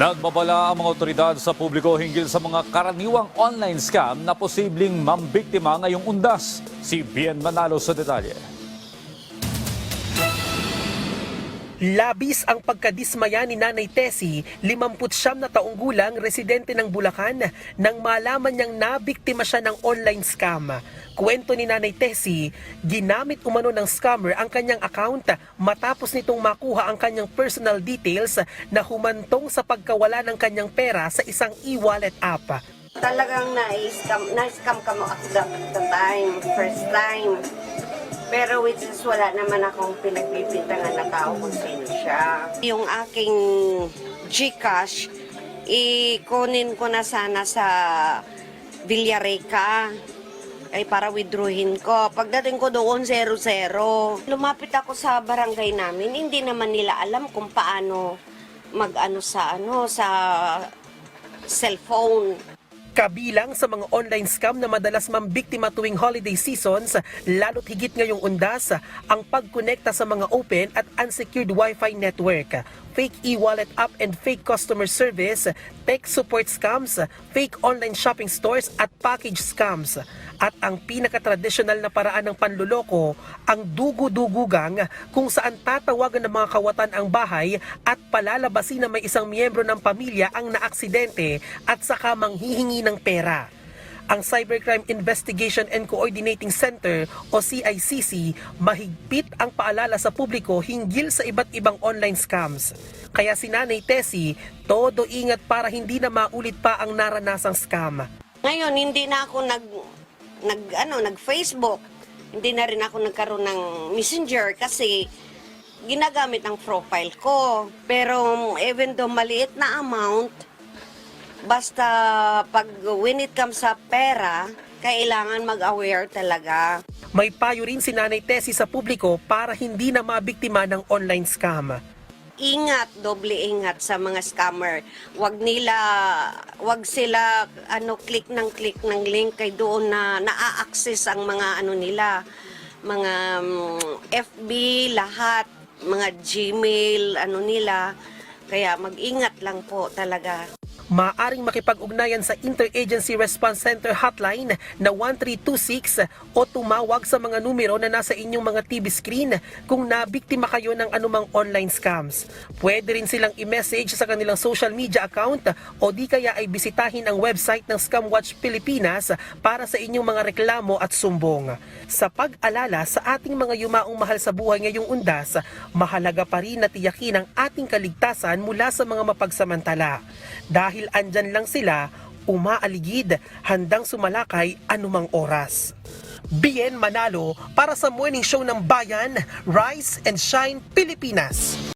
Nagbabala ang mga otoridad sa publiko hinggil sa mga karaniwang online scam na posibleng mambiktima ngayong undas. Si Bien Manalo sa detalye. Labis ang pagkadismaya ni Nanay Tessie, 50 na taong gulang, residente ng Bulacan, nang malaman niyang nabiktima siya ng online scam. Kwento ni Nanay Tessie, ginamit umano ng scammer ang kanyang account matapos nitong makuha ang kanyang personal details na humantong sa pagkawala ng kanyang pera sa isang e-wallet app. Talagang na-scam, na-scam ka mo at the, the time, first time. Pero which is wala naman akong pinagpipintangan na tao kung sino siya. Yung aking Gcash, ikunin ko na sana sa Villareca ay para withdrawin ko. Pagdating ko doon, 0-0. Lumapit ako sa barangay namin, hindi naman nila alam kung paano mag-ano sa ano sa cellphone. Kabilang sa mga online scam na madalas mambiktima tuwing holiday seasons, lalo't higit ngayong undas, ang pagkonekta sa mga open at unsecured Wi-Fi network, fake e-wallet app and fake customer service, tech support scams, fake online shopping stores at package scams. At ang pinakatradisyonal na paraan ng panluloko, ang dugu-dugugang kung saan tatawagan ng mga kawatan ang bahay at palalabasin na may isang miyembro ng pamilya ang naaksidente at saka manghihingi ng pera. Ang Cybercrime Investigation and Coordinating Center o CICC mahigpit ang paalala sa publiko hinggil sa iba't ibang online scams. Kaya si Nanay Tessie, todo ingat para hindi na maulit pa ang naranasang scam. Ngayon, hindi na ako nag, nag, ano, nag-Facebook. Hindi na rin ako nagkaroon ng messenger kasi ginagamit ang profile ko. Pero even though maliit na amount, basta pag when it comes sa pera, kailangan mag-aware talaga. May payo rin si Nanay Tessie sa publiko para hindi na mabiktima ng online scam. Ingat, doble ingat sa mga scammer. Wag nila, wag sila ano click ng click ng link kay doon na naa-access ang mga ano nila, mga mm, FB lahat, mga Gmail ano nila. Kaya mag-ingat lang po talaga. Maaring makipag-ugnayan sa Interagency Response Center hotline na 1326 o tumawag sa mga numero na nasa inyong mga TV screen kung nabiktima kayo ng anumang online scams. Pwede rin silang i-message sa kanilang social media account o di kaya ay bisitahin ang website ng Scamwatch Pilipinas para sa inyong mga reklamo at sumbong. Sa pag-alala sa ating mga yumaong mahal sa buhay ngayong undas, mahalaga pa rin na tiyakin ang ating kaligtasan mula sa mga mapagsamantala. Dahil andyan lang sila, umaaligid, handang sumalakay anumang oras. Bien Manalo para sa morning show ng Bayan, Rise and Shine Pilipinas.